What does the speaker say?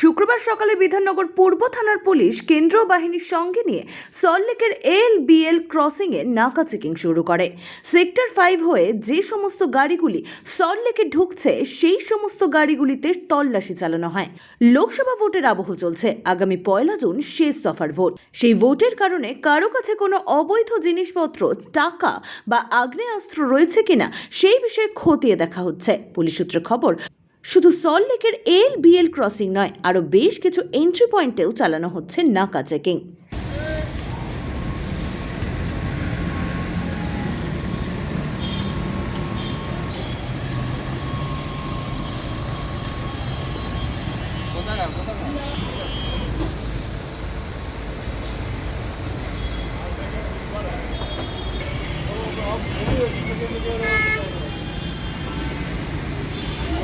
শুক্রবার সকালে বিধাননগর পূর্ব থানার পুলিশ কেন্দ্রীয় বাহিনীর সঙ্গে নিয়ে সল্টলেকের এল বিএল ক্রসিংয়ে নাকা চেকিং শুরু করে। সেক্টর ফাইভ হয়ে যে সমস্ত গাড়িগুলি সল্টলেকে ঢুকছে, সেই সমস্ত গাড়িগুলিতে তল্লাশি চালানো হয়। লোকসভা ভোটের আবহ চলছে। আগামী পয়লা জুন শেষ দফার ভোট। সেই ভোটের কারণে কারও কাছে কোনো অবৈধ জিনিসপত্র, টাকা বা আগ্নেয়াস্ত্র রয়েছে কিনা, সেই বিষয়ে খতিয়ে দেখা হচ্ছে। পুলিশ সূত্রে খবর শুধু সল্টলেকের এল বিএল ক্রসিং নয়, আরও বেশ কিছু এন্ট্রি পয়েন্টেও চালানো হচ্ছে নাকা চেকিং